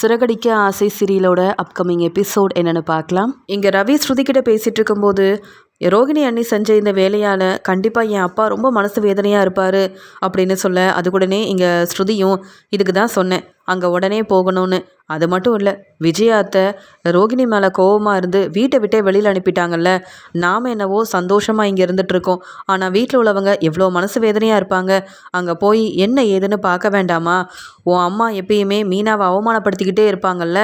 சிறகடிக்க ஆசை சீரியலோட upcoming episode என்னென்னு பார்க்கலாம். இங்கே ரவி ஸ்ருதி கிட்ட பேசிகிட்டு இருக்கும்போது ரோகிணி அண்ணி செஞ்ச இந்த வேலையால் கண்டிப்பாக என் அப்பா ரொம்ப மனசு வேதனையாக இருப்பார் அப்படின்னு சொல்ல அது கூடனே இங்கே ஸ்ருதியும் இதுக்கு தான் சொன்னேன். அங்கே உடனே போகணும்னு. அது மட்டும் இல்லை விஜயாத்தை ரோகிணி மேலே கோவமாக இருந்து வீட்டை விட்டே வெளியில் அனுப்பிட்டாங்கல்ல நாம் என்னவோ சந்தோஷமாக இங்கே இருந்துகிட்ருக்கோம் ஆனால் வீட்டில் உள்ளவங்க எவ்வளோ மனசு வேதனையாக இருப்பாங்க. அங்கே போய் என்ன ஏதுன்னு பார்க்க வேண்டாமா? உன் அம்மா எப்பயுமே மீனாவை அவமானப்படுத்திக்கிட்டே இருப்பாங்கல்ல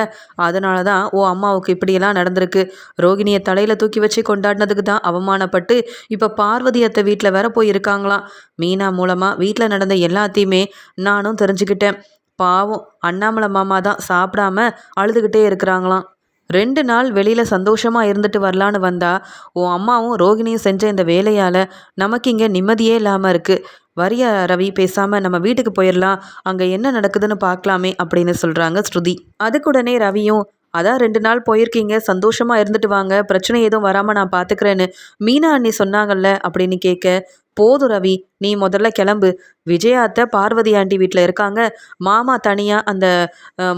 அதனால தான் உன் அம்மாவுக்கு இப்படியெல்லாம் நடந்திருக்கு. ரோகிணியை தலையில் தூக்கி வச்சு கொண்டாடினதுக்கு தான் அவமானப்பட்டு இப்போ பார்வதி அத்தை வீட்டில் வேற போய் இருக்காங்களாம் மீனா மூலமாக வீட்டில் நடந்த எல்லாத்தையுமே நானும் தெரிஞ்சுக்கிட்டேன். பாவம். அண்ணாமலை மாமா தான் சாப்பிடாம அழுதுகிட்டே இருக்கிறாங்களாம். ரெண்டு நாள் வெளியில் சந்தோஷமாக இருந்துட்டு வரலான்னு வந்தா உன் அம்மாவும் ரோகிணியும் செஞ்ச இந்த வேலையால் நமக்கு இங்கே நிம்மதியே இல்லாமல் இருக்குது வரிய ரவி பேசாமல் நம்ம வீட்டுக்கு போயிடலாம் அங்கே என்ன நடக்குதுன்னு பார்க்கலாமே அப்படின்னு சொல்கிறாங்க ஸ்ருதி. அதுக்குடனே ரவியும் அதான் ரெண்டு நாள் போயிருக்கீங்க சந்தோஷமாக இருந்துட்டு வாங்க. பிரச்சனை எதுவும் வராமல் நான் பார்த்துக்கிறேன்னு மீனா அண்ணி சொன்னாங்கல்ல அப்படின்னு கேட்க போதும் ரவி. நீ முதல்ல கிளம்பு. விஜயாத்த பார்வதி ஆண்டி வீட்டில் இருக்காங்க. மாமா தனியாக அந்த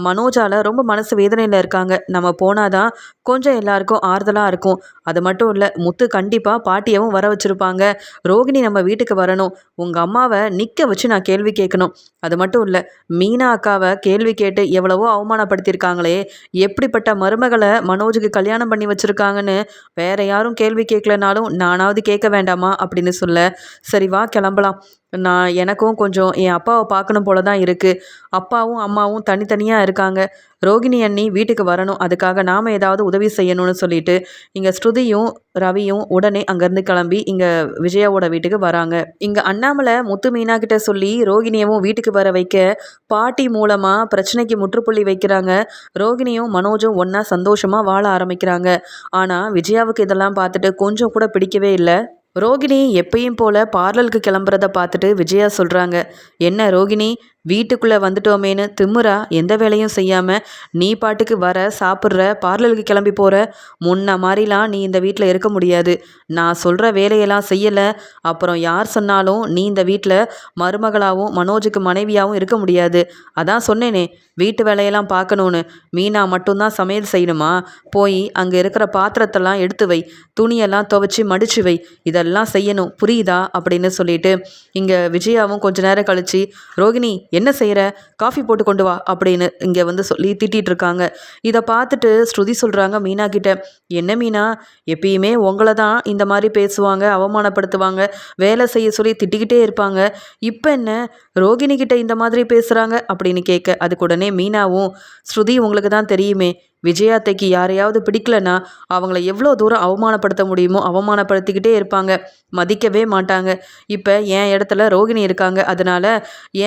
மனோஜால் ரொம்ப மனசு வேதனையில் இருக்காங்க. நம்ம போனாதான் கொஞ்சம் எல்லாருக்கும் ஆறுதலாக இருக்கும். அது மட்டும் இல்லை முத்து கண்டிப்பாக பாட்டியவும் வர வச்சுருப்பாங்க. ரோகிணி நம்ம வீட்டுக்கு வரணும். உங்கள் அம்மாவை நிற்க வச்சு நான் கேள்வி கேட்கணும். அது மட்டும் இல்லை மீனா அக்காவை கேள்வி கேட்டு எவ்வளவோ அவமானப்படுத்தியிருக்காங்களே. எப்படிப்பட்ட மருமகளை மனோஜுக்கு கல்யாணம் பண்ணி வச்சுருக்காங்கன்னு வேற யாரும் கேள்வி கேட்கலனாலும் நானாவது கேட்க வேண்டாமா அப்படின்னு சொல்ல சரி வா கிளம்பலாம் நான் எனக்கும் கொஞ்சம் என் அப்பாவை பார்க்கணும் போல தான் இருக்குது அப்பாவும் அம்மாவும் தனித்தனியாக இருக்காங்க. ரோகிணி அண்ணி வீட்டுக்கு வரணும். அதுக்காக நாம் ஏதாவது உதவி செய்யணும்னு சொல்லிட்டு இங்கே ஸ்ருதியும் ரவியும் உடனே அங்கேருந்து கிளம்பி இங்கே விஜயாவோட வீட்டுக்கு வராங்க. இங்கே அண்ணாமலை முத்து மீனா கிட்ட சொல்லி ரோகிணியவும் வீட்டுக்கு வர வைக்க பாட்டி மூலமாக பிரச்சனைக்கு முற்றுப்புள்ளி வைக்கிறாங்க. ரோகிணியும் மனோஜும் ஒன்றா சந்தோஷமாக வாழ ஆரம்பிக்கிறாங்க. ஆனால் விஜயாவுக்கு இதெல்லாம் பார்த்துட்டு கொஞ்சம் கூட பிடிக்கவே இல்லை. ரோகிணி எப்பயும் போல் பார்லருக்கு கிளம்புறத பார்த்துட்டு விஜயா சொல்கிறாங்க என்ன ரோகிணி வீட்டுக்குள்ளே வந்துட்டோமேன்னு திம்முறா எந்த வேலையும் செய்யாமல் நீ பாட்டுக்கு வர சாப்பிட்ற பார்லருக்கு கிளம்பி போகிற முன்ன மாதிரிலாம் நீ இந்த வீட்டில் இருக்க முடியாது. நான் சொல்கிற வேலையெல்லாம் செய்யலை. அப்புறம் யார் சொன்னாலும் நீ இந்த வீட்டில் மருமகளாகவும் மனோஜுக்கு மனைவியாகவும் இருக்க முடியாது. அதான் சொன்னேனே வீட்டு வேலையெல்லாம் பார்க்கணுன்னு மீனா மட்டும்தான் சமையல் செய்யணுமா? போய் அங்கே இருக்கிற பாத்திரத்தெல்லாம் எடுத்து வை. துணியெல்லாம் துவைச்சி மடித்து வை. இதெல்லாம் செய்யணும். புரியுதா? அப்படின்னு சொல்லிட்டு இங்கே விஜயாவும் கொஞ்ச நேரம் கழித்து ரோகிணி என்ன செய்கிற காஃபி போட்டு கொண்டு வா அப்படின்னு இங்கே வந்து சொல்லி திட்டிகிட்டு இருக்காங்க இதை பார்த்துட்டு ஸ்ருதி சொல்கிறாங்க மீனா கிட்ட என்ன மீனா? எப்பயுமே உங்களை தான் இந்த மாதிரி பேசுவாங்க அவமானப்படுத்துவாங்க வேலை செய்ய சொல்லி திட்டிக்கிட்டே இருப்பாங்க. இப்போ என்ன? ரோகிணி கிட்ட இந்த மாதிரி பேசுகிறாங்க அப்படின்னு கேட்க அதுக்கு உடனே மீனாவும் ஸ்ருதி உங்களுக்கு தான் தெரியுமே விஜயாத்தைக்கு யாரையாவது பிடிக்கலன்னா அவங்கள எவ்வளோ தூரம் அவமானப்படுத்த முடியுமோ அவமானப்படுத்திக்கிட்டே இருப்பாங்க. மதிக்கவே மாட்டாங்க. இப்போ என் இடத்துல ரோகிணி இருக்காங்க. அதனால்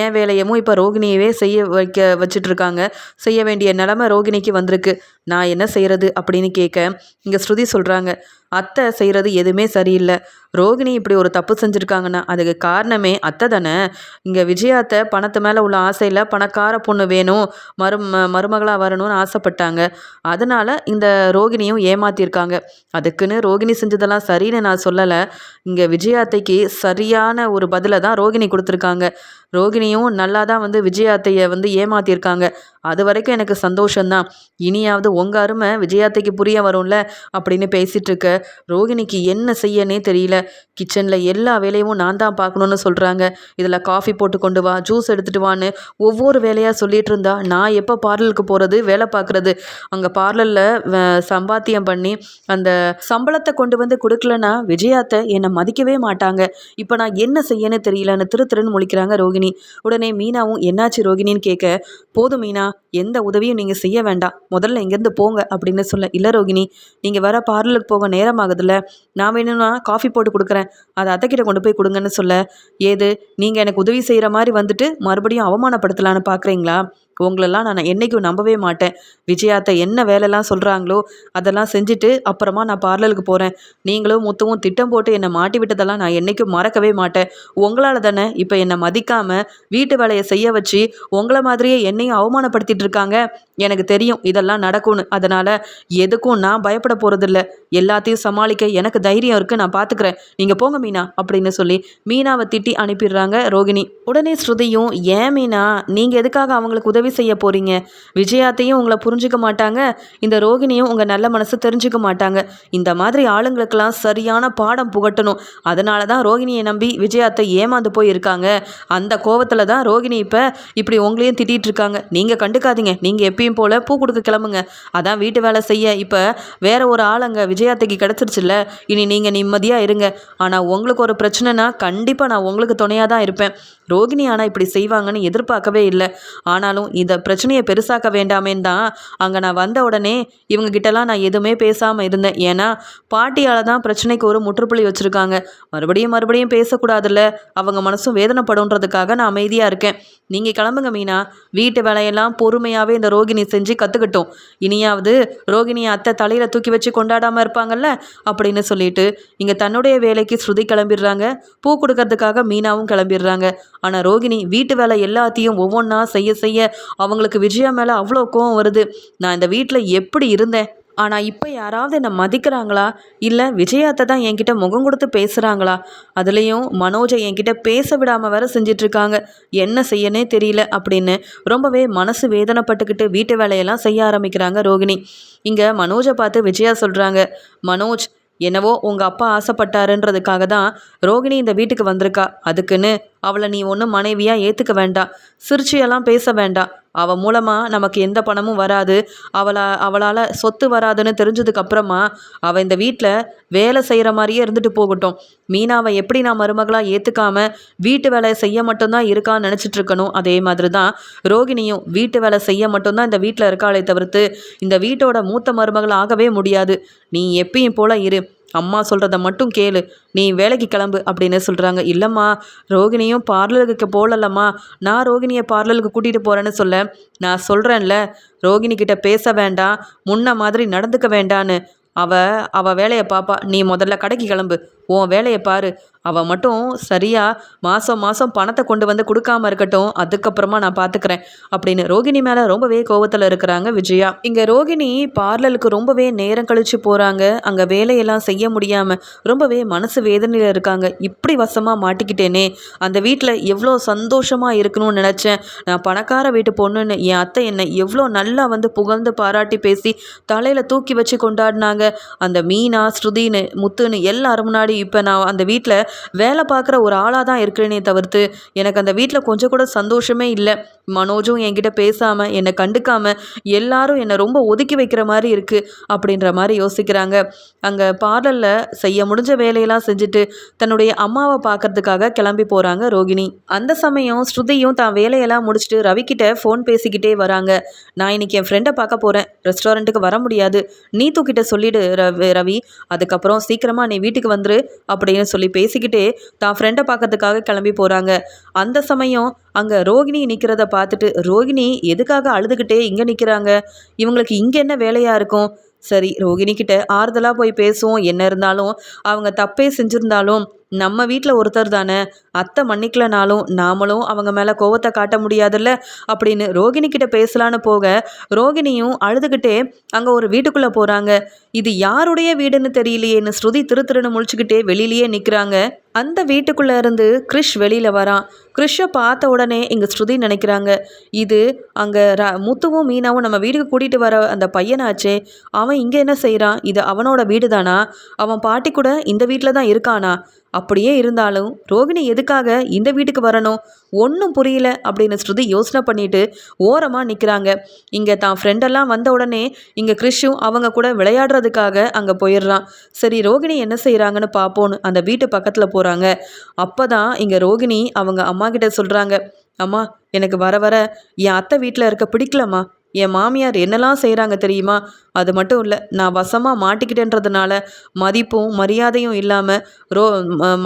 என் வேலையமும் இப்போ ரோகிணியவே செய்ய வைக்க வச்சிட்ருக்காங்க செய்ய வேண்டிய நிலமை ரோகிணிக்கு வந்திருக்கு. நான் என்ன செய்கிறது அப்படின்னு கேட்க இங்கே ஸ்ருதி சொல்கிறாங்க அத்தை செய்கிறது எதுவுமே சரியில்லை. ரோகிணி இப்படி ஒரு தப்பு செஞ்சுருக்காங்கன்னா அதுக்கு காரணமே அத்தை தானே? இங்கே விஜயாத்தை பணத்து மேலே உள்ள ஆசையில் பணக்கார பொண்ணு வேணும் மரு மருமகளாக வரணும்னு ஆசைப்பட்டாங்க. அதனால் இந்த ரோகிணியும் ஏமாற்றிருக்காங்க அதுக்குன்னு ரோகிணி செஞ்சதெல்லாம் சரின்னு நான் சொல்லலை. இங்கே விஜயாத்தைக்கு சரியான ஒரு பதிலை தான் ரோகிணி கொடுத்துருக்காங்க. ரோகிணியும் நல்லா தான் வந்து விஜயாத்தையை வந்து ஏமாற்றிருக்காங்க அது வரைக்கும் எனக்கு சந்தோஷம்தான். இனியாவது உங்கள் அருமை விஜயாத்தைக்கு புரிய வரும்ல? அப்படின்னு பேசிகிட்டு இருக்க ரோகிணிக்கு என்ன செய்யனே தெரியல. கிச்சனில் எல்லா வேலையும் நான் தான் பார்க்கணுன்னு சொல்கிறாங்க இதில் காஃபி போட்டு கொண்டு வா ஜூஸ் எடுத்துகிட்டு வான்னு ஒவ்வொரு வேலையாக சொல்லிகிட்டு இருந்தா நான் எப்போ பார்லருக்கு போகிறது வேலை பார்க்குறது? அங்கே பார்லரில் சம்பாத்தியம் பண்ணி அந்த சம்பளத்தை கொண்டு வந்து கொடுக்கலன்னா விஜயாத்தை என்னை மதிக்கவே மாட்டாங்க. இப்போ நான் என்ன செய்யன்னு தெரியலன்னு திரு திருன்னு முழிக்கிறாங்க ரோகிணி. உடனே மீனாவும் என்னாச்சு ரோகிணின்னு கேட்க போதும் மீனா எந்த உதவியும் நீங்கள் செய்ய வேண்டாம். முதல்ல இங்கேருந்து போங்க அப்படின்னு சொல்ல இல்லை ரோகிணி நீங்கள் வர பார்லருக்கு போக நேரம் ஆகுதுல்ல நான் வேணும்னா காஃபி போட்டு கொடுக்குறேன். அதை அத்தைக்கிட்ட கொண்டு போய் கொடுங்கன்னு சொல்ல ஏது நீங்கள் எனக்கு உதவி செய்கிற மாதிரி வந்துட்டு மறுபடியும் அவமானப்படுத்தலான்னு பார்க்குறீங்களா உங்களெல்லாம் நான் என்றைக்கும் நம்பவே மாட்டேன். விஜயாத்த என்ன வேலைலாம் சொல்கிறாங்களோ அதெல்லாம் செஞ்சுட்டு அப்புறமா நான் பார்லருக்கு போகிறேன் நீங்களும் முத்துவும் திட்டம் போட்டு என்னை மாட்டி விட்டதெல்லாம் நான் என்றைக்கும் மறக்கவே மாட்டேன். உங்களால் தானே இப்போ என்னை மதிக்காமல் வீட்டு வேலையை செய்ய வச்சு உங்களை மாதிரியே என்னையும் அவமானப்படுத்திட்டு இருக்காங்க. எனக்கு தெரியும் இதெல்லாம் நடக்கும்னு. அதனால் எதுக்கும் நான் பயப்பட போகிறதில்ல எல்லாத்தையும் சமாளிக்க எனக்கு தைரியம் இருக்குது நான் பார்த்துக்கிறேன் நீங்கள் போங்க மீனா அப்படின்னு சொல்லி மீனாவை திட்டி அனுப்பிடுறாங்க ரோகிணி. உடனே ஸ்ருதியும் ஏன் மீனா? நீங்கள் எதுக்காக அவங்களுக்கு உதவி செய்ய போகிறீங்க விஜயாத்தையும் உங்களை புரிஞ்சுக்க மாட்டாங்க. இந்த ரோகிணியும் உங்கள் நல்ல மனசு தெரிஞ்சுக்க மாட்டாங்க. இந்த மாதிரி ஆளுங்களுக்கெல்லாம் சரியான பாடம் புகட்டணும். அதனால தான் ரோகிணியை நம்பி விஜயாத்தை ஏமாந்து போயிருக்காங்க. அந்த கோவத்தில் தான் ரோகிணி இப்போ இப்படி உங்களையும் திட்டிகிட்டு இருக்காங்க. நீங்கள் கண்டுக்காதீங்க. நீங்கள் எப்பயும் போல் பூ கொடுக்க கிளம்புங்க. அதான் வீட்டு வேலை செய்ய. இப்போ வேற ஒரு ஆள் அங்கே விஜயாத்தைக்கு கிடச்சிருச்சுல்ல. இனி நீங்கள் நிம்மதியாக இருங்க. ஆனால் உங்களுக்கு ஒரு பிரச்சனைனா கண்டிப்பாக நான் உங்களுக்கு துணையாக தான் இருப்பேன். ரோகிணி ஆனால் இப்படி செய்வாங்கன்னு எதிர்பார்க்கவே இல்லை. ஆனாலும் இந்த பிரச்சனையை பெருசாக்க வேண்டாமேன்னு தான் அங்கே நான் வந்த உடனே இவங்க கிட்டலாம் நான் எதுவுமே பேசாமல் இருந்தேன். ஏன்னா பாட்டியால் தான் பிரச்சனைக்கு ஒரு முற்றுப்புள்ளி வச்சுருக்காங்க. மறுபடியும் மறுபடியும் பேசக்கூடாதுல்ல. அவங்க மனசும் வேதனைப்படுன்றதுக்காக நான் அமைதியாக இருக்கேன். நீங்கள் கிளம்புங்க மீனா. வீட்டு வேலையெல்லாம் பொறுமையாகவே இந்த ரோகிணி செஞ்சு கற்றுக்கட்டும் இனியாவது ரோகிணியை அத்தை தலையில் தூக்கி வச்சு கொண்டாடாமல் இருப்பாங்கல்ல? அப்படின்னு சொல்லிட்டு இங்கே தன்னுடைய வேலைக்கு ஸ்ருதி கிளம்பிடுறாங்க. பூ கொடுக்கறதுக்காக மீனாவும் கிளம்பிடுறாங்க. ஆனால் ரோகிணி வீட்டு வேலை எல்லாத்தையும் ஒவ்வொன்றா செய்ய செய்ய அவங்களுக்கு விஜயா மேலே அவ்வளோ கோவம் வருது. நான் இந்த வீட்டில் எப்படி இருந்தேன்? ஆனால் இப்போ யாராவது என்னை மதிக்கிறாங்களா? இல்லை விஜயாத்தை தான் என்கிட்ட முகம் கொடுத்து பேசுகிறாங்களா அதுலேயும் மனோஜை என்கிட்ட பேச விடாமல் வேற செஞ்சிட்ருக்காங்க. என்ன செய்யனே தெரியல அப்படின்னு ரொம்பவே மனசு வேதனைப்பட்டுக்கிட்டு வீட்டு வேலையெல்லாம் செய்ய ஆரம்பிக்கிறாங்க ரோகிணி. இங்கே மனோஜை பார்த்து விஜயா சொல்கிறாங்க மனோஜ் என்னவோ உங்கள் அப்பா ஆசைப்பட்டாருன்றதுக்காக தான் ரோகிணி இந்த வீட்டுக்கு வந்திருக்கா. அதுக்குன்னு அவளை நீ ஒன்றும் மனைவியாக ஏற்றுக்க வேண்டாம். சிரிச்சியெல்லாம் பேச வேண்டாம். அவள் மூலமாக நமக்கு எந்த பணமும் வராது. அவளை அவளால் சொத்து வராதுன்னு தெரிஞ்சதுக்கு அப்புறமா அவள் இந்த வீட்டில் வேலை செய்கிற மாதிரியே இருந்துட்டு போகட்டும். மீனாவை எப்படி நான் மருமகளாக ஏற்றுக்காம வீட்டு வேலை செய்ய மட்டும்தான் இருக்கான்னு நினச்சிட்டு இருக்கணும். அதே மாதிரி தான் ரோகிணியும் வீட்டு வேலை செய்ய மட்டும்தான் இந்த வீட்டில் இருக்காளே தவிர்த்து இந்த வீட்டோட மூத்த மருமகள் ஆகவே முடியாது. நீ எப்பயும் போல இரு. அம்மா சொல்கிறத மட்டும் கேளு. நீ வேலைக்கு கிளம்பு அப்படின்னு சொல்கிறாங்க இல்லைம்மா ரோகிணியும் பார்லருக்கு போகலல்லம்மா நான் ரோகிணியை பார்லருக்கு கூட்டிகிட்டு போகிறேன்னு சொல்ல நான் சொல்கிறேன்ல ரோகிணி கிட்ட பேச வேண்டாம். முன்ன மாதிரி நடந்துக்க வேண்டான்னு. அவ அவ வேலையை பாப்பா. நீ முதல்ல கடைக்கு கிளம்பு. உன் வேலையை பாரு. அவள் மட்டும் சரியாக மாதம் மாதம் பணத்தை கொண்டு வந்து கொடுக்காம இருக்கட்டும் அதுக்கப்புறமா நான் பார்த்துக்கிறேன் அப்படின்னு ரோகிணி மேலே ரொம்பவே கோவத்தில் இருக்கிறாங்க விஜயா. இங்கே ரோகிணி பார்லருக்கு ரொம்பவே நேரம் கழித்து போகிறாங்க அங்கே வேலையெல்லாம் செய்ய முடியாமல் ரொம்பவே மனசு வேதனையில் இருக்காங்க. இப்படி வசமாக மாட்டிக்கிட்டேனே. அந்த வீட்டில் எவ்வளோ சந்தோஷமாக இருக்கணும்னு நினச்சேன். நான் பணக்கார வீட்டு பொண்ணுன்னு என் அத்தை என்னை எவ்வளோ நல்லா வந்து புகழ்ந்து பாராட்டி பேசி தலையில் தூக்கி வச்சு கொண்டாடினாங்க. அந்த மீனா ஸ்ருதின்னு முத்துன்னு எல்லாரும் முன்னாடி இப்போ நான் அந்த வீட்டில் வேலை பார்க்குற ஒரு ஆளாக தான் இருக்கிறேனே தவிர்த்து எனக்கு அந்த வீட்டில் கொஞ்சம் கூட சந்தோஷமே இல்லை. மனோஜும் என்கிட்ட பேசாமல் என்னை கண்டுக்காமல் எல்லாரும் என்னை ரொம்ப ஒதுக்கி வைக்கிற மாதிரி இருக்குது அப்படின்ற மாதிரி யோசிக்கிறாங்க. அங்கே பார்லரில் செய்ய முடிஞ்ச வேலையெல்லாம் செஞ்சுட்டு தன்னுடைய அம்மாவை பார்க்கறதுக்காக கிளம்பி போகிறாங்க ரோகிணி. அந்த சமயம் ஸ்ருதியும் தான் வேலையெல்லாம் முடிச்சுட்டு ரவிக்கிட்ட ஃபோன் பேசிக்கிட்டே வராங்க. நான் இன்னைக்கு என் ஃப்ரெண்டை பார்க்க போகிறேன் ரெஸ்டாரண்ட்டுக்கு வர முடியாது. நீ தூக்கிட்ட சொல்லிடு ரவி ரவி. அதுக்கப்புறம் சீக்கிரமாக நீ வீட்டுக்கு வந்துரு. அப்படின்னு சொல்லி பேசிக்கிட்டே தான் ஃப்ரெண்டை பார்க்கறதுக்காக கிளம்பி போகிறாங்க அந்த சமயம் அங்கே ரோகிணி நிற்கிறத பார்த்துட்டு ரோகிணி எதுக்காக அழுதுகிட்டே இங்கே நிற்கிறாங்க இவங்களுக்கு இங்கே என்ன வேலையாக இருக்கும்? சரி ரோகிணிக்கிட்ட ஆறுதலாக போய் பேசுவோம். என்ன இருந்தாலும் அவங்க தப்பே செஞ்சுருந்தாலும் நம்ம வீட்டில் ஒருத்தர் தானே. அத்தை மன்னிக்கலனாலும் நாமளும் அவங்க மேலே கோவத்தை காட்ட முடியாதுல்ல? அப்படின்னு ரோகிணிக்கிட்ட பேசலான்னு போக ரோகிணியும் அழுதுகிட்டே அங்கே ஒரு வீட்டுக்குள்ளே போகிறாங்க இது யாருடைய வீடுன்னு தெரியலையேன்னு ஸ்ருதி திரு திருன்னு முழிச்சுக்கிட்டே வெளியிலேயே நிற்கிறாங்க அந்த வீட்டுக்குள்ளே இருந்து கிறிஷ் வெளியில் வரான் கிறிஷை பார்த்த உடனே இங்கே ஸ்ருதி நினைக்கிறாங்க. இது அங்கே ர முத்துவும் மீனாவும் நம்ம வீட்டுக்கு கூட்டிகிட்டு வர அந்த பையனாச்சே. அவன் இங்கே என்ன செய்கிறான் இது அவனோட வீடு தானா அவன் பாட்டி கூட இந்த வீட்டில் தான் இருக்கானா? அப்படியே இருந்தாலும் ரோகிணி எதுக்காக இந்த வீட்டுக்கு வரணும்? ஒன்றும் புரியல அப்படின்னு ஸ்ருதி யோசனை பண்ணிட்டு ஓரமாக நிற்கிறாங்க இங்கே தான் ஃப்ரெண்டெல்லாம் வந்த உடனே இங்கே கிறிஷும் அவங்க கூட விளையாடுறதுக்காக அங்கே போயிடுறான். சரி ரோகிணி என்ன செய்கிறாங்கன்னு பார்ப்போன்னு அந்த வீட்டு பக்கத்தில் போகிறாங்க அப்போ தான் இங்கே ரோகிணி அவங்க அம்மா கிட்ட சொல்கிறாங்க அம்மா எனக்கு வர வர என் அத்தை வீட்டில் இருக்க பிடிக்கலம்மா. என் மாமியார் என்னெல்லாம் செய்கிறாங்க தெரியுமா? அது மட்டும் இல்லை நான் வசமாக மாட்டிக்கிட்டேன்றதுனால மதிப்பும் மரியாதையும் இல்லாமல் ரோ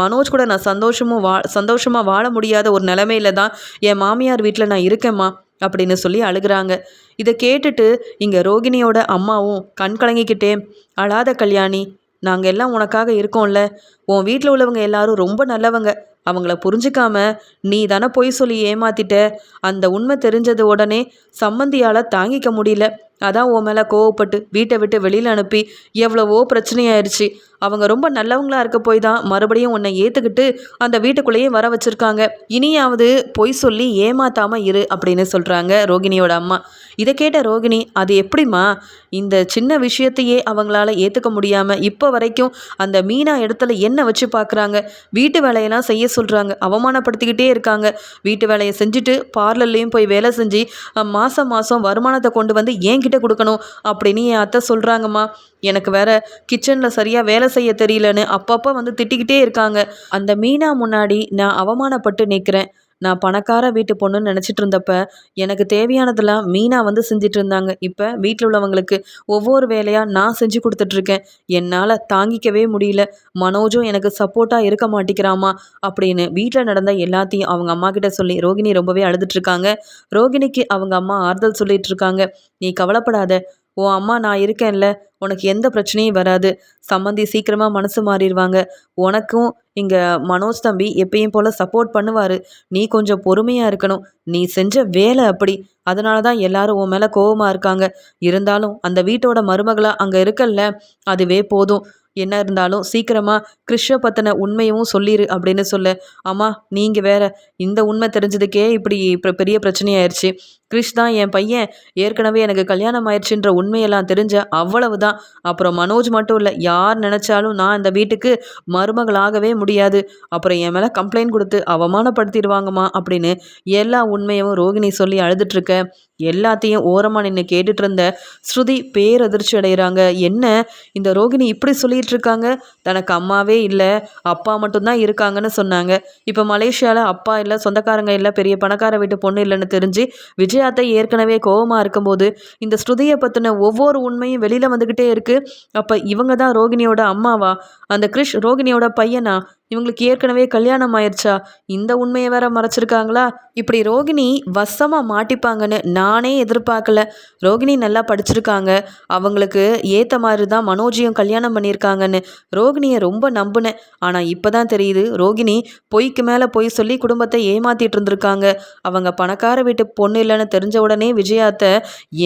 மனோஜ் கூட நான் சந்தோஷமும் வா சந்தோஷமாக வாழ முடியாத ஒரு நிலமையில தான் என் மாமியார் வீட்டில் நான் இருக்கேம்மா அப்படின்னு சொல்லி அழுகிறாங்க. இதை கேட்டுட்டு இங்கே ரோகிணியோட அம்மாவும் கண் கலங்கிக்கிட்டே அழாத கல்யாணி நாங்கள் எல்லாம் உனக்காக இருக்கோம்ல. உன் வீட்டில் உள்ளவங்க எல்லாரும் ரொம்ப நல்லவங்க. அவங்கள புரிஞ்சுக்காம நீ தானே பொய் சொல்லி ஏமாத்திட்ட. அந்த உண்மை தெரிஞ்சது உடனே சம்மந்தியால் தாங்கிக்க முடியல. அதான் உன் மேலே கோவப்பட்டு வீட்டை விட்டு வெளியில் அனுப்பி எவ்வளவோ பிரச்சனையாயிருச்சு. அவங்க ரொம்ப நல்லவங்களா இருக்க போய் தான் மறுபடியும் உன்னை ஏற்றுக்கிட்டு அந்த வீட்டுக்குள்ளேயே வர வச்சுருக்காங்க. இனியாவது பொய் சொல்லி ஏமாத்தாமல் இரு அப்படின்னு சொல்கிறாங்க ரோகிணியோட அம்மா. இதை கேட்ட ரோகிணி அது எப்படிம்மா? இந்த சின்ன விஷயத்தையே அவங்களால ஏற்றுக்க முடியாமல் இப்போ வரைக்கும் அந்த மீனா இடத்துல என்ன வச்சு பார்க்குறாங்க வீட்டு வேலையெல்லாம் செய்ய சொல்கிறாங்க அவமானப்படுத்திக்கிட்டே இருக்காங்க. வீட்டு வேலையை செஞ்சுட்டு பார்லர்லேயும் போய் வேலை செஞ்சு மாதம் மாதம் வருமானத்தை கொண்டு வந்து என்கிட்ட கொடுக்கணும் அப்படின்னு என் அத்தை சொல்கிறாங்கம்மா எனக்கு வேற கிச்சனில் சரியாக வேலை செய்ய தெரியலன்னு அப்பப்போ வந்து திட்டிக்கிட்டே இருக்காங்க. அந்த மீனா முன்னாடி நான் அவமானப்பட்டு நிற்கிறேன் நான் பணக்கார வீட்டு பொண்ணுன்னு நினச்சிட்டு இருந்தப்ப எனக்கு தேவையானதெல்லாம் மீனா வந்து செஞ்சிட்டு இருந்தாங்க. இப்போ வீட்டில் உள்ளவங்களுக்கு ஒவ்வொரு வேலையாக நான் செஞ்சு கொடுத்துட்ருக்கேன் என்னால் தாங்கிக்கவே முடியல. மனோஜும் எனக்கு சப்போர்ட்டாக இருக்க மாட்டேங்கிறாமா அப்படின்னு வீட்டில் நடந்த எல்லாத்தையும் அவங்க அம்மா கிட்ட சொல்லி ரோகிணி ரொம்பவே அழுதுட்ருக்காங்க ரோகிணிக்கு அவங்க அம்மா ஆறுதல் சொல்லிட்டு இருக்காங்க. நீ கவலைப்படாத. உன் அம்மா நான் இருக்கேன்ல. உனக்கு எந்த பிரச்சனையும் வராது. சம்மந்தி சீக்கிரமாக மனசு மாறிடுவாங்க. உனக்கும் இங்கே மனோஜ் தம்பி எப்பயும் போல் சப்போர்ட் பண்ணுவார். நீ கொஞ்சம் பொறுமையாக இருக்கணும். நீ செஞ்ச வேலை அப்படி. அதனால தான் எல்லாரும் உன் மேலே கோவமாக இருக்காங்க. இருந்தாலும் அந்த வீட்டோட மருமகளாக அங்கே இருக்கல்ல. அதுவே போதும். என்ன இருந்தாலும் சீக்கிரமாக கிருஷ்ண பற்றின உண்மையும் சொல்லிடு அப்படின்னு சொல்ல. அம்மா நீங்கள் வேற இந்த உண்மை தெரிஞ்சதுக்கே இப்படி இப்போ பெரிய பிரச்சனையாயிருச்சு. கிறிஷ் தான் என் பையன். ஏற்கனவே எனக்கு கல்யாணம் ஆயிடுச்சுன்ற உண்மையெல்லாம் தெரிஞ்ச அவ்வளவுதான். அப்புறம் மனோஜ் மட்டும் இல்லை யார் நினச்சாலும் நான் இந்த வீட்டுக்கு மருமகளாகவே முடியாது. அப்புறம் என் மேலே கம்ப்ளைண்ட் கொடுத்து அவமானப்படுத்திடுவாங்கம்மா அப்படின்னு எல்லா உண்மையும் ரோகிணி சொல்லி அழுதுட்ருக்க எல்லாத்தையும் ஓரமாக நின்று கேட்டுட்டு இருந்த ஸ்ருதி பேரதிர்ச்சி அடைகிறாங்க என்ன இந்த ரோகிணி இப்படி சொல்லிட்டு இருக்காங்க தனக்கு அம்மாவே இல்லை. அப்பா மட்டும்தான் இருக்காங்கன்னு சொன்னாங்க. இப்போ மலேசியாவில் அப்பா இல்லை சொந்தக்காரங்க இல்லை பெரிய பணக்கார வீட்டு பொண்ணு இல்லைன்னு தெரிஞ்சு விஜயாத்தை ஏற்கனவே கோவமாக இருக்கும்போது இந்த ஸ்ருதியை பற்றின ஒவ்வொரு உண்மையும் வெளியில் வந்துக்கிட்டே இருக்குது அப்போ இவங்க தான் ரோகிணியோட அம்மாவா? அந்த கிருஷ் ரோகிணியோட பையனா? இவங்களுக்கு ஏற்கனவே கல்யாணம் ஆயிடுச்சா இந்த உண்மையை வேற மறைச்சிருக்காங்களா? இப்படி ரோகிணி வசமாக மாட்டிப்பாங்கன்னு நானே எதிர்பார்க்கல. ரோகிணி நல்லா படிச்சிருக்காங்க. அவங்களுக்கு ஏற்ற மாதிரி தான் மனோஜியும் கல்யாணம் பண்ணியிருக்காங்கன்னு ரோகிணியை ரொம்ப நம்பினேன். ஆனால் இப்போ தான் தெரியுது ரோகிணி பொய்க்கு மேலே பொய் சொல்லி குடும்பத்தை ஏமாத்திட்டு இருந்திருக்காங்க. அவங்க பணக்கார வீட்டு பொண்ணு இல்லைன்னு தெரிஞ்ச உடனே விஜயாத்தை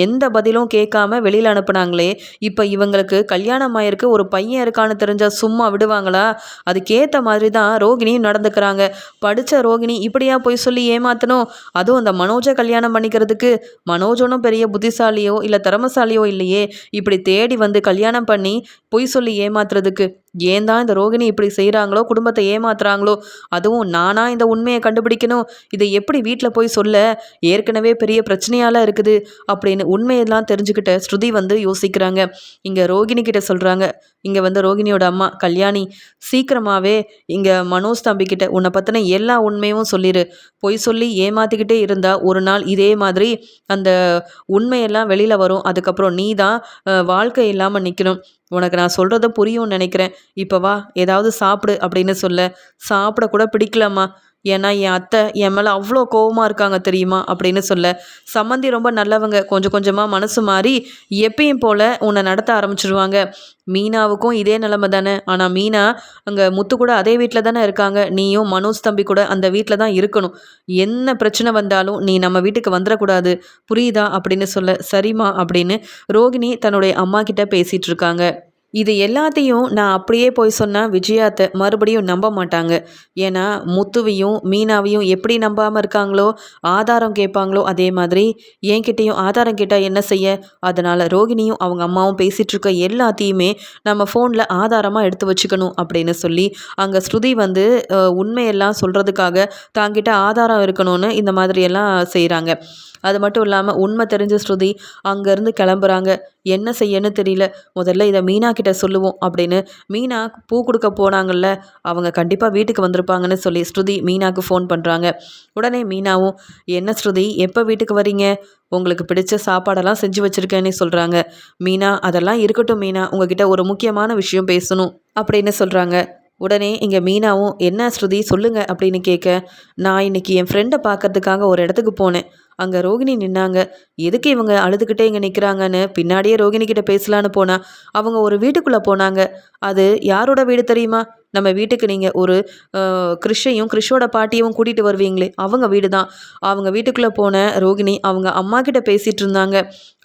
எந்த பதிலும் கேட்காம வெளியில் அனுப்புனாங்களே. இப்போ இவங்களுக்கு கல்யாணம் ஆயிருக்கு ஒரு பையன் இருக்கான்னு தெரிஞ்சால் சும்மா விடுவாங்களா? அதுக்கேற்ற மாதிரி தான் ரோகிணியும் நடந்துக்கிறாங்க. படித்த ரோகிணி இப்படியா போய் சொல்லி ஏமாத்தணும்? அதுவும் அந்த மனோஜை கல்யாணம் பண்ணிக்கிறதுக்கு. மனோஜனும் பெரிய புத்திசாலியோ இல்லை திறமசாலியோ இல்லையே. இப்படி தேடி வந்து கல்யாணம் பண்ணி பொய் சொல்லி ஏமாத்துறதுக்கு. ஏன் தான் இந்த ரோகிணி இப்படி செய்கிறாங்களோ குடும்பத்தை ஏமாத்துறாங்களோ அதுவும் நானா இந்த உண்மையை கண்டுபிடிக்கணும்? இதை எப்படி வீட்டில் போய் சொல்ல? ஏற்கனவே பெரிய பிரச்சனையால இருக்குது அப்படின்னு உண்மையெல்லாம் தெரிஞ்சுக்கிட்ட ஸ்ருதி வந்து யோசிக்கிறாங்க. இங்கே ரோகிணி கிட்ட சொல்கிறாங்க இங்கே வந்து ரோகிணியோட அம்மா கல்யாணி சீக்கிரமாகவே இங்கே மனோஜ் தம்பிக்கிட்ட உன்னை பற்றின எல்லா உண்மையும் சொல்லிடு பொய் சொல்லி ஏமாத்திக்கிட்டே இருந்தால் ஒரு நாள் இதே மாதிரி அந்த உண்மையெல்லாம் வெளியில் வரும். அதுக்கப்புறம் நீ தான் வாழ்க்கை இல்லாமல் நிற்கணும் உனக்கு நான் சொல்கிறத புரியும்னு நினைக்கிறேன். இப்போ வா ஏதாவது சாப்பிடு அப்படின்னு சொல்ல. சாப்பிட கூட பிடிக்கலம்மா. ஏன்னா என் அத்தை என் மேலே அவ்வளோ கோவமாக இருக்காங்க தெரியுமா அப்படின்னு சொல்ல. சம்மந்தி ரொம்ப நல்லவங்க. கொஞ்சம் கொஞ்சமாக மனசு மாறி எப்பயும் போல் உன்னை நடத்த ஆரம்பிச்சிருவாங்க. மீனாவுக்கும் இதே நிலமை தானே. ஆனால் மீனா அங்கே முத்து கூட அதே வீட்டில் தானே இருக்காங்க. நீயும் மனோஜ் தம்பி கூட அந்த வீட்டில் தான் இருக்கணும். என்ன பிரச்சனை வந்தாலும் நீ நம்ம வீட்டுக்கு வந்துடக்கூடாது. புரியுதா அப்படின்னு சொல்ல. சரிம்மா அப்படின்னு ரோகிணி தன்னுடைய அம்மா கிட்ட பேசிகிட்டு இருக்காங்க. இது எல்லாத்தையும் நான் அப்படியே போய் சொன்னால் விஜயாத்தை மறுபடியும் நம்ப மாட்டாங்க. ஏன்னா முத்துவையும் மீனாவையும் எப்படி நம்பாமல் இருக்காங்களோ ஆதாரம் கேட்பாங்களோ அதே மாதிரி என்கிட்டையும் ஆதாரம் கேட்டால் என்ன செய்ய? அதனால் ரோகிணியும் அவங்க அம்மாவும் பேசிகிட்டு இருக்க எல்லாத்தையுமே நம்ம ஃபோனில் ஆதாரமாக எடுத்து வச்சுக்கணும் அப்படின்னு சொல்லி அங்கே ஸ்ருதி வந்து உண்மையெல்லாம் சொல்கிறதுக்காக தாங்கிட்ட ஆதாரம் இருக்கணும்னு இந்த மாதிரியெல்லாம் செய்கிறாங்க அது மட்டும் இல்லாமல் உண்மை தெரிஞ்ச ஸ்ருதி அங்கேருந்து கிளம்புறாங்க. என்ன செய்யன்னு தெரியல. முதல்ல இதை மீனா கிட்ட சொல்லுவோம் அப்படின்னு. மீனா பூ கொடுக்க போனாங்கல்ல. அவங்க கண்டிப்பாக வீட்டுக்கு வந்திருப்பாங்கன்னு சொல்லி ஸ்ருதி மீனாக்கு ஃபோன் பண்ணுறாங்க உடனே மீனாவும் என்ன ஸ்ருதி எப்போ வீட்டுக்கு வரீங்க? உங்களுக்கு பிடிச்ச சாப்பாடெல்லாம் செஞ்சு வச்சுருக்கேன்னு சொல்கிறாங்க மீனா அதெல்லாம் இருக்கட்டும் மீனா. உங்ககிட்ட ஒரு முக்கியமான விஷயம் பேசணும். அப்படின்னு சொல்கிறாங்க உடனே இங்கே மீனாவும் என்ன ஸ்ருதி சொல்லுங்கள் அப்படின்னு கேட்க நான் இன்னைக்கு என் ஃப்ரெண்டை பார்க்கறதுக்காக ஒரு இடத்துக்கு போனேன். அங்கே ரோகிணி நின்னாங்க. எதுக்கு இவங்க அழுதுகிட்டே இங்கே நிற்கிறாங்கன்னு பின்னாடியே ரோகிணி கிட்ட பேசலான்னு போனா அவங்க ஒரு வீட்டுக்குள்ளே போனாங்க. அது யாரோட வீடு தெரியுமா? நம்ம வீட்டுக்கு நீங்கள் ஒரு கிறிஷையும் கிறிஷோட பாட்டியும் கூட்டிகிட்டு வருவீங்களே அவங்க வீடு தான் அவங்க வீட்டுக்குள்ளே போன ரோகிணி அவங்க அம்மா கிட்ட பேசிகிட்டு இருந்தாங்க.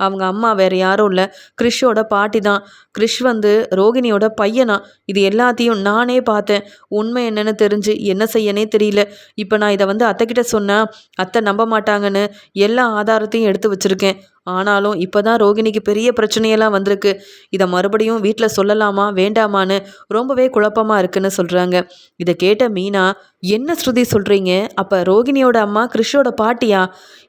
அவங்க அம்மா வேறு யாரும் இல்லை. கிறிஷோட பாட்டி தான் கிறிஷ் வந்து ரோகிணியோட பையனா. இது எல்லாத்தையும் நானே பார்த்தேன். உண்மை என்னன்னு தெரிஞ்சு என்ன செய்யனே தெரியல. இப்போ நான் இதை வந்து அத்தைக்கிட்ட சொன்னால் அத்தை நம்ப மாட்டாங்கன்னு எல்லா ஆதாரத்தையும் எடுத்து வச்சுருக்கேன். ஆனாலும் இப்போ தான் ரோகிணிக்கு பெரிய பிரச்சனையெல்லாம் வந்திருக்கு. இதை மறுபடியும் வீட்டில் சொல்லலாமா வேண்டாமான்னு ரொம்பவே குழப்பமாக இருக்குன்னு சொல்கிறாங்க இதை கேட்ட மீனா என்ன ஸ்ருதி சொல்கிறீங்க அப்போ ரோகிணியோட அம்மா கிறிஷோட பாட்டியா?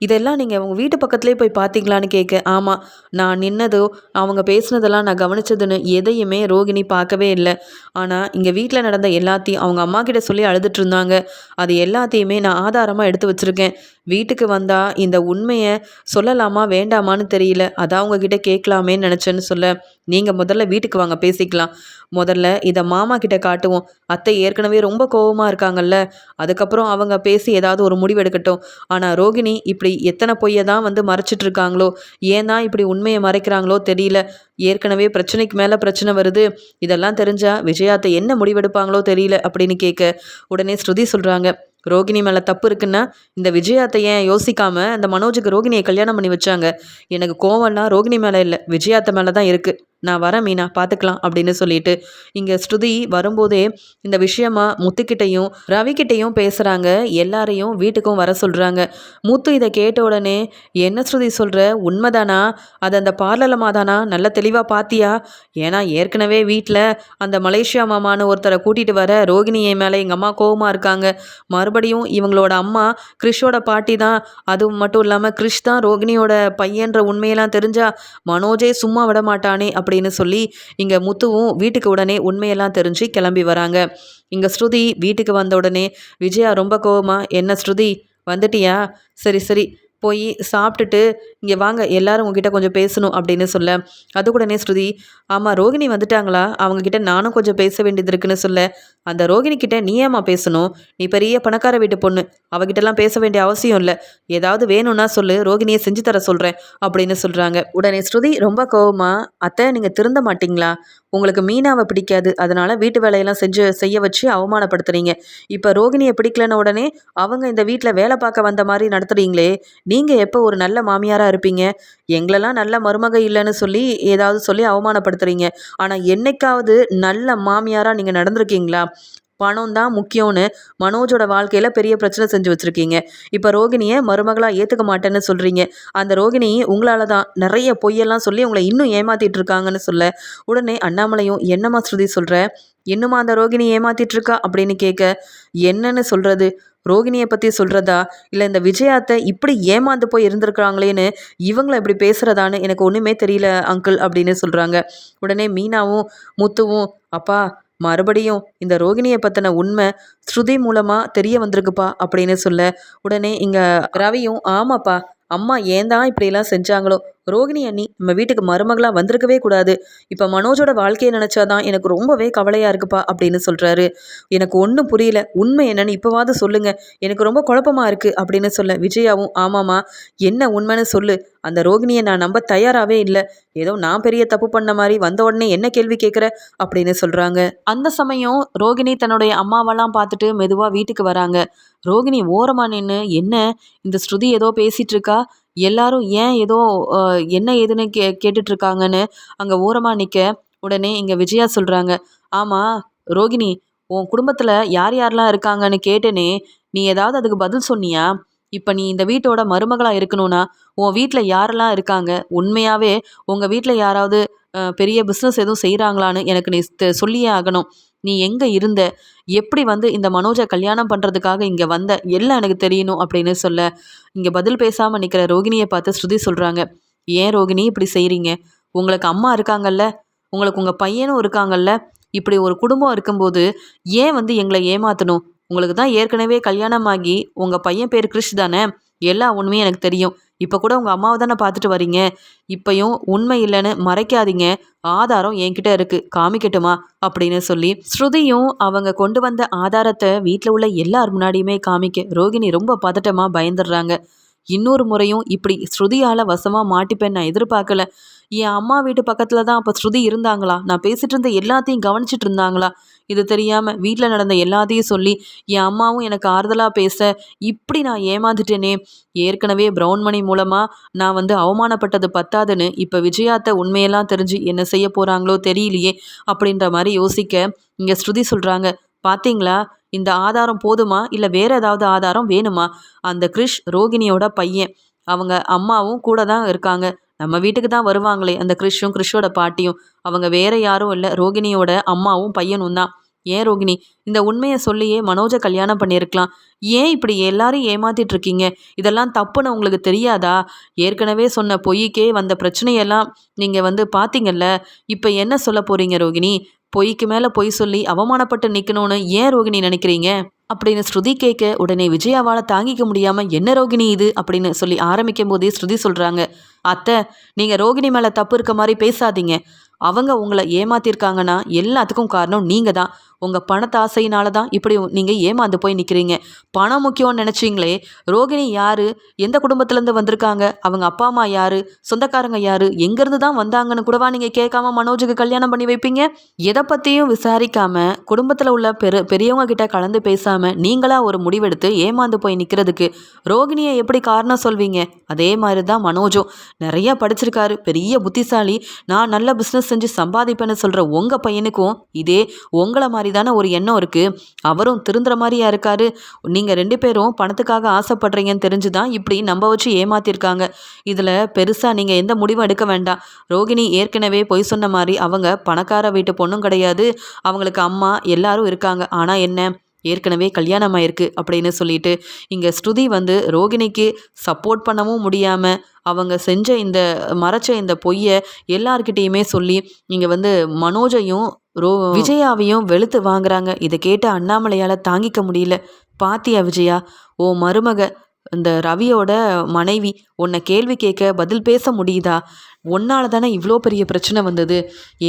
இதெல்லாம் நீங்கள் அவங்க வீட்டு பக்கத்துலேயே போய் பார்த்தீங்களான்னு கேட்க ஆமாம் நான் நின்னதோ அவங்க பேசுனதெல்லாம் நான் கவனிச்சதுன்னு எதையுமே ரோகிணி பார்க்கவே இல்லை. ஆனால் இங்கே வீட்டில் நடந்த எல்லாத்தையும் அவங்க அம்மா கிட்ட சொல்லி அழுதுட்டு இருந்தாங்க. அது எல்லாத்தையுமே நான் ஆதாரமாக எடுத்து வச்சுருக்கேன். வீட்டுக்கு வந்தால் இந்த உண்மையை சொல்லலாமா வேண்டாமான்னு தெரியல. அதான் உங்ககிட்ட கேட்கலாமேன்னு நினச்சேன்னு சொல்ல நீங்கள் முதல்ல வீட்டுக்கு வாங்க பேசிக்கலாம். முதல்ல இதை மாமா கிட்ட காட்டுவோம். அத்தை ஏற்கனவே ரொம்ப கோவமாக இருக்காங்கல்ல. அதுக்கப்புறம் அவங்க பேசி ஏதாவது ஒரு முடிவு எடுக்கட்டும். ஆனால் ரோகிணி இப்படி எத்தனை பொய்யை தான் வந்து மறைச்சிட்டு இருக்காங்களோ ஏன் தான் இப்படி உண்மையை மறைக்கிறாங்களோ தெரியல. ஏற்கனவே பிரச்சனைக்கு மேலே பிரச்சனை வருது. இதெல்லாம் தெரிஞ்சால் விஜயாத்தை என்ன முடிவெடுப்பாங்களோ தெரியல அப்படின்னு கேட்க உடனே ஸ்ருதி சொல்கிறாங்க ரோகிணி மேலே தப்பு இருக்குன்னா இந்த விஜயாத்தை ஏன் யோசிக்காமல் அந்த மனோஜுக்கு ரோகிணியை கல்யாணம் பண்ணி வச்சாங்க? எனக்கு கோவம்லாம் ரோகிணி மேலே இல்லை விஜயாத்த மேலே தான் இருக்குது நான் வரேன் மீனா பார்த்துக்கலாம் அப்படின்னு சொல்லிட்டு. இங்கே ஸ்ருதி வரும்போதே இந்த விஷயமா முத்துக்கிட்டையும் ரவிக்கிட்டையும் பேசுகிறாங்க எல்லாரையும் வீட்டுக்கும் வர சொல்கிறாங்க முத்து இதை கேட்ட உடனே என்ன ஸ்ருதி சொல்கிற உண்மைதானா? அது அந்த பார்லலமாக தானா நல்ல தெளிவாக பார்த்தியா ஏன்னா ஏற்கனவே வீட்டில் அந்த மலேசியா மாமான்னு ஒருத்தரை கூட்டிகிட்டு வர ரோகிணியை மேலே எங்கள் அம்மா கோபமாக இருக்காங்க. மறுபடியும் இவங்களோட அம்மா கிறிஷோட பாட்டி தான். அதுவும் மட்டும் இல்லாமல் கிறிஷ் தான் ரோகிணியோட பையன்ற உண்மையெல்லாம் தெரிஞ்சால் மனோஜே சும்மா விட மாட்டானே அப்படின்னு சொல்லி இங்கே முத்துவும் வீட்டுக்கு உடனே உண்மையெல்லாம் தெரிஞ்சு கிளம்பி வராங்க. இங்கே ஸ்ருதி வீட்டுக்கு வந்த உடனே விஜயா ரொம்ப கோவமா என்ன ஸ்ருதி வந்துட்டியா? சரி சரி. போய் சாப்பிட்டுட்டு இங்கே வாங்க எல்லாரும் உங்ககிட்ட கொஞ்சம் பேசணும் அப்படின்னு சொல்ல. அது கூடனே ஸ்ருதி ஆமாம் ரோகிணி வந்துட்டாங்களா? அவங்கக்கிட்ட நானும் கொஞ்சம் பேச வேண்டியது இருக்குன்னு சொல்ல. அந்த ரோகிணி கிட்ட நீ ஏமா பேசணும்? நீ பெரிய பணக்கார வீட்டு பொண்ணு. அவகிட்டலாம் பேச வேண்டிய அவசியம் இல்லை. ஏதாவது வேணும்னா சொல்லு ரோகிணியை செஞ்சு தர சொல்கிறேன் அப்படின்னு சொல்கிறாங்க உடனே ஸ்ருதி ரொம்ப கோவமாக அத்தை நீங்கள் திருந்த மாட்டிங்களா? உங்களுக்கு மீனாவை பிடிக்காது. அதனால் வீட்டு வேலையெல்லாம் செஞ்சு செய்ய வச்சு அவமானப்படுத்துறீங்க. இப்போ ரோகிணியை பிடிக்கலன்னு உடனே அவங்க இந்த வீட்டில் வேலை பார்க்க வந்த மாதிரி நடத்துறீங்களே. நீங்கள் எப்போ ஒரு நல்ல மாமியாராக இருப்பீங்க? எங்களெல்லாம் நல்ல மருமக இல்லைன்னு சொல்லி ஏதாவது சொல்லி அவமானப்படுத்துகிறீங்க ஆனால் என்னைக்காவது நல்ல மாமியாராக நீங்கள் நடந்திருக்கீங்களா? பணம் தான் முக்கியம்னு மனோஜோட வாழ்க்கையில் பெரிய பிரச்சனை செஞ்சு வச்சுருக்கீங்க. இப்போ ரோகிணியை மருமகளாக ஏற்றுக்க மாட்டேன்னு சொல்கிறீங்க அந்த ரோகிணி உங்களால் தான் நிறைய பொய்யெல்லாம் சொல்லி உங்களை இன்னும் ஏமாற்றிட்டு இருக்காங்கன்னு சொல்ல உடனே அண்ணாமலையும் என்னம்மா ஸ்ருதி சொல்கிற இன்னுமா அந்த ரோகிணி ஏமாத்திட்டு இருக்கா? அப்படின்னு கேட்க என்னன்னு சொல்கிறது ரோகிணியை பற்றி சொல்கிறதா இல்லை இந்த விஜயாத்தை இப்படி ஏமாந்து போய் இருந்திருக்கிறாங்களேன்னு இவங்கள இப்படி பேசுகிறதான்னு எனக்கு ஒன்றுமே தெரியல அங்கிள் அப்படின்னு சொல்கிறாங்க உடனே மீனாவும் முத்துவும் அப்பா மறுபடியும் இந்த ரோகிணியை பற்றின உண்மை ஸ்ருதி மூலமாக தெரிய வந்திருக்குப்பா அப்படின்னு சொல்ல உடனே இங்கே ரவியும் ஆமாப்பா அம்மா ஏன் தான் இப்படியெல்லாம் செஞ்சாங்களோ? ரோகிணி அண்ணி நம்ம வீட்டுக்கு மருமகளாக வந்திருக்கவே கூடாது. இப்போ மனோஜோட வாழ்க்கையை நினச்சாதான் எனக்கு ரொம்பவே கவலையாக இருக்குப்பா அப்படின்னு சொல்கிறாரு எனக்கு ஒன்றும் புரியல. உண்மை என்னன்னு இப்போவாது சொல்லுங்க. எனக்கு ரொம்ப குழப்பமாக இருக்குது அப்படின்னு சொல்ல விஜயாவும் ஆமாம்மா என்ன உண்மைன்னு சொல்லு. அந்த ரோகிணியை நான் நம்ப தயாராகவே இல்லை. ஏதோ நான் பெரிய தப்பு பண்ண மாதிரி வந்த உடனே என்ன கேள்வி கேட்குற அப்படின்னு சொல்கிறாங்க அந்த சமயம் ரோகிணி தன்னுடைய அம்மாவெல்லாம் பார்த்துட்டு மெதுவாக வீட்டுக்கு வராங்க. ரோகிணி ஓரமாக நின்று என்ன? இந்த ஸ்ருதி ஏதோ பேசிகிட்டு இருக்கா எல்லாரும் ஏன் ஏதோ என்ன ஏதுன்னு கே கேட்டுட்டு இருக்காங்கன்னு அங்கே ஓரமாக நிற்க உடனே இங்கே விஜயா சொல்கிறாங்க ஆமாம் ரோகிணி உன் குடும்பத்தில் யார் யாரெல்லாம் இருக்காங்கன்னு கேட்டேனே நீ ஏதாவது அதுக்கு பதில் சொன்னியா? இப்போ நீ இந்த வீட்டோட மருமகளாக இருக்கணும்னா உன் வீட்டில் யாரெல்லாம் இருக்காங்க? உண்மையாகவே உங்கள் வீட்டில் யாராவது பெரிய பிஸ்னஸ் எதுவும் செய்கிறாங்களான்னு எனக்கு நீ சொல்லியே ஆகணும். நீ எங்கே இருந்த? எப்படி வந்து இந்த மனோஜை கல்யாணம் பண்ணுறதுக்காக இங்கே வந்த? எல்லாம் எனக்கு தெரியணும் அப்படின்னு சொல்ல இங்கே பதில் பேசாமல் நிற்கிற ரோகிணியை பார்த்து ஸ்ருதி சொல்கிறாங்க ஏன் ரோகிணி இப்படி செய்கிறீங்க உங்களுக்கு அம்மா இருக்காங்கல்ல? உங்களுக்கு உங்கள் பையனும் இருக்காங்கல்ல? இப்படி ஒரு குடும்பம் இருக்கும்போது ஏன் வந்து எங்களை ஏமாற்றணும் உங்களுக்கு தான் ஏற்கனவே கல்யாணம் ஆகி உங்கள் பையன் பேர் கிறிஷ் தானே? எல்லா உண்மையும் எனக்கு தெரியும். இப்போ கூட உங்கள் அம்மாவை தானே பார்த்துட்டு வரீங்க இப்பயும் உண்மை இல்லைன்னு மறைக்காதீங்க. ஆதாரம் என்கிட்ட இருக்கு. காமிக்கட்டுமா? அப்படின்னு சொல்லி ஸ்ருதியும் அவங்க கொண்டு வந்த ஆதாரத்தை வீட்டில் உள்ள எல்லார் முன்னாடியுமே காமிக்க ரோகிணி ரொம்ப பதட்டமாக பயந்துடுறாங்க. இன்னொரு முறையும் இப்படி ஸ்ருதியால் வசமாக மாட்டிப்பேன் நான் எதிர்பார்க்கல. என் அம்மா வீட்டு பக்கத்தில் தான் அப்போ ஸ்ருதி இருந்தாங்களா? நான் பேசிகிட்டு இருந்த எல்லாத்தையும் கவனிச்சிட்டு இருந்தாங்களா? இது தெரியாமல் வீட்டில் நடந்த எல்லாத்தையும் சொல்லி என் அம்மாவும் எனக்கு ஆறுதலாக பேச இப்படி நான் ஏமாந்துட்டேனே. ஏற்கனவே ப்ரௌன் மணி மூலமாக நான் வந்து அவமானப்பட்டது பத்தாதுன்னு இப்போ விஜயாத்த உண்மையெல்லாம் தெரிஞ்சு என்ன செய்ய போகிறாங்களோ தெரியலையே அப்படின்ற மாதிரி யோசிக்க இங்கே ஸ்ருதி சொல்கிறாங்க பார்த்தீங்களா இந்த ஆதாரம் போதுமா? இல்லை வேறு ஏதாவது ஆதாரம் வேணுமா? அந்த கிரிஷ் ரோகிணியோட பையன். அவங்க அம்மாவும் கூட தான் இருக்காங்க. நம்ம வீட்டுக்கு தான் வருவாங்களே அந்த கிறிஷும் கிறிஷோட பாட்டியும். அவங்க வேற யாரும் இல்லை. ரோகிணியோட அம்மாவும் பையனும் தான். ஏன் ரோகிணி? இந்த உண்மையை சொல்லியே மனோஜை கல்யாணம் பண்ணியிருக்கலாம். ஏன் இப்படி எல்லாரும் ஏமாத்திட்டு இருக்கீங்க? இதெல்லாம் தப்புன்னு உங்களுக்கு தெரியாதா? ஏற்கனவே சொன்ன பொய்க்கே வந்த பிரச்சனையெல்லாம் நீங்கள் வந்து பார்த்தீங்கல்ல இப்போ என்ன சொல்ல போகிறீங்க ரோகிணி? பொய்க்கு மேலே பொய் சொல்லி அவமானப்பட்டு நிற்கணும்னு ஏன் ரோகிணி நினைக்கிறீங்க? அப்படின்னு ஸ்ருதி கேட்க உடனே விஜயாவால் தாங்கிக்க முடியாமல் என்ன ரோகிணி இது? அப்படின்னு சொல்லி ஆரம்பிக்கும் போதே ஸ்ருதி சொல்கிறாங்க அத்தை நீங்கள் ரோகிணி மேலே தப்பு இருக்க மாதிரி பேசாதீங்க. அவங்க உங்களை ஏமாத்திருக்காங்கன்னா எல்லாத்துக்கும் காரணம் நீங்கள் தான் உங்கள் பணத்தாசையினால தான் இப்படி நீங்கள் ஏமாந்து போய் நிற்கிறீங்க பணம் முக்கியம்னு நினச்சிங்களே ரோகிணி யார்? எந்த குடும்பத்துலேருந்து வந்திருக்காங்க? அவங்க அப்பா அம்மா யார்? சொந்தக்காரங்க யார்? எங்கேருந்து தான் வந்தாங்கன்னு கூடவா நீங்கள் கேட்காம மனோஜுக்கு கல்யாணம் பண்ணி வைப்பீங்க? எதை பற்றியும் விசாரிக்காமல் குடும்பத்தில் உள்ள பெரு பெரியவங்க கிட்ட கலந்து பேசாமல் நீங்களாக ஒரு முடிவெடுத்து ஏமாந்து போய் நிற்கிறதுக்கு ரோகிணியை எப்படி காரணம் சொல்வீங்க? அதே மாதிரி தான் மனோஜும். நிறைய படிச்சிருக்காரு. பெரிய புத்திசாலி. நான் நல்ல பிஸ்னஸ் செஞ்சு சம்பாதிப்பேன்னு சொல்கிற உங்கள் பையனுக்கும் இதே உங்களை மாதிரி தானே ஒரு எண்ணம் இருக்குது அவரும் திருந்துற மாதிரியா இருக்காரு. நீங்கள் ரெண்டு பேரும் பணத்துக்காக ஆசைப்படுறீங்கன்னு தெரிஞ்சு தான் இப்படி நம்ப வச்சு ஏமாத்திருக்காங்க. இதில் பெருசாக நீங்கள் எந்த முடிவும் எடுக்க வேண்டாம். ரோகிணி ஏற்கனவே பொய் சொன்ன மாதிரி அவங்க பணக்கார வீட்டு பொண்ணும் கிடையாது. அவங்களுக்கு அம்மா எல்லாரும் இருக்காங்க. ஆனால் என்ன? ஏற்கனவே கல்யாணம் ஆயிருக்கு அப்படின்னு சொல்லிட்டு இங்கே ஸ்ருதி வந்து ரோகிணிக்கு சப்போர்ட் பண்ணவும் முடியாமல் அவங்க செஞ்ச இந்த மறைச்ச இந்த பொய்யை எல்லார்கிட்டேயுமே சொல்லி இங்கே வந்து மனோஜையும் ரோ விஜயாவையும் வெளுத்து வாங்குறாங்க. இதை கேட்டு அண்ணாமலையால் தாங்கிக்க முடியல. பாத்தியா விஜயா ஓ மருமக இந்த ரவியோட மனைவி உன்னை கேள்வி கேட்க பதில் பேச முடியுதா? உன்னால தானே இவ்வளோ பெரிய பிரச்சனை வந்தது?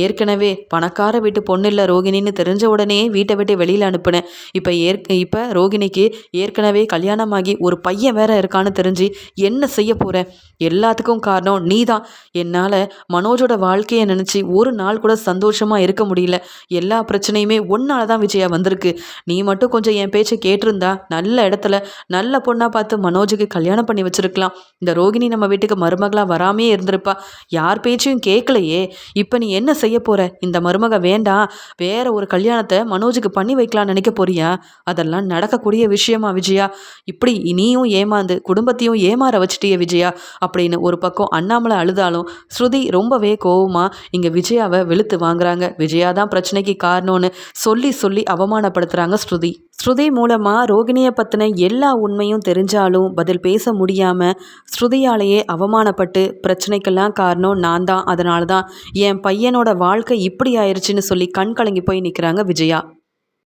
ஏற்கனவே பணக்கார வீட்டு பொண்ணு இல்லை ரோகிணின்னு தெரிஞ்ச உடனே வீட்டை விட்டு வெளியில் அனுப்புனேன். இப்போ ஏற்க இப்போ ரோகிணிக்கு ஏற்கனவே கல்யாணமாகி ஒரு பையன் வேற இருக்கான்னு தெரிஞ்சு என்ன செய்ய போகிறேன் எல்லாத்துக்கும் காரணம் நீ தான் என்னால் மனோஜோட வாழ்க்கையை நினச்சி ஒரு நாள் கூட சந்தோஷமாக இருக்க முடியல. எல்லா பிரச்சனையுமே ஒன்னால் தான் விஜயா வந்திருக்கு. நீ மட்டும் கொஞ்சம் என் பேச்சை கேட்டிருந்தா நல்ல இடத்துல நல்ல பொண்ணாக பார்த்து மனோஜுக்கு கல்யாணம் பண்ணி வச்சுருக்கலாம். இந்த ரோகிணி நம்ம வீட்டுக்கு மருமகளாக வராமே இருந்திருப்பா. யார் பேச்சையும் கேட்கலையே இப்போ நீ என்ன செய்ய போற? இந்த மருமக வேண்டாம் வேற ஒரு கல்யாணத்தை மனோஜுக்கு பண்ணி வைக்கலாம்னு நினைக்க போறியா? அதெல்லாம் நடக்கக்கூடிய விஷயமா விஜயா? இப்படி நீயும் ஏமாந்து குடும்பத்தையும் ஏமாற வச்சுட்டிய விஜயா? அப்படின்னு ஒரு பக்கம் அண்ணாமலை அழுதாலும் ஸ்ருதி ரொம்பவே கோவமா இங்கே விஜயாவை வெளுத்து வாங்குறாங்க. விஜயா தான் பிரச்சனைக்கு காரணம்னு சொல்லி சொல்லி அவமானப்படுத்துகிறாங்க ஸ்ருதி. ஸ்ருதி மூலமாக ரோகிணியை பற்றின எல்லா உண்மையும் தெரிஞ்சாலும் பதில் பேச முடியாமல் ஸ்ருதியாலேயே அவமானப்பட்டு பிரச்சனைக்கெல்லாம் காரணம் நான் தான். அதனால தான் என் பையனோட வாழ்க்கை இப்படி ஆயிடுச்சுன்னு சொல்லி கண் கலங்கி போய் நிற்கிறாங்க விஜயா.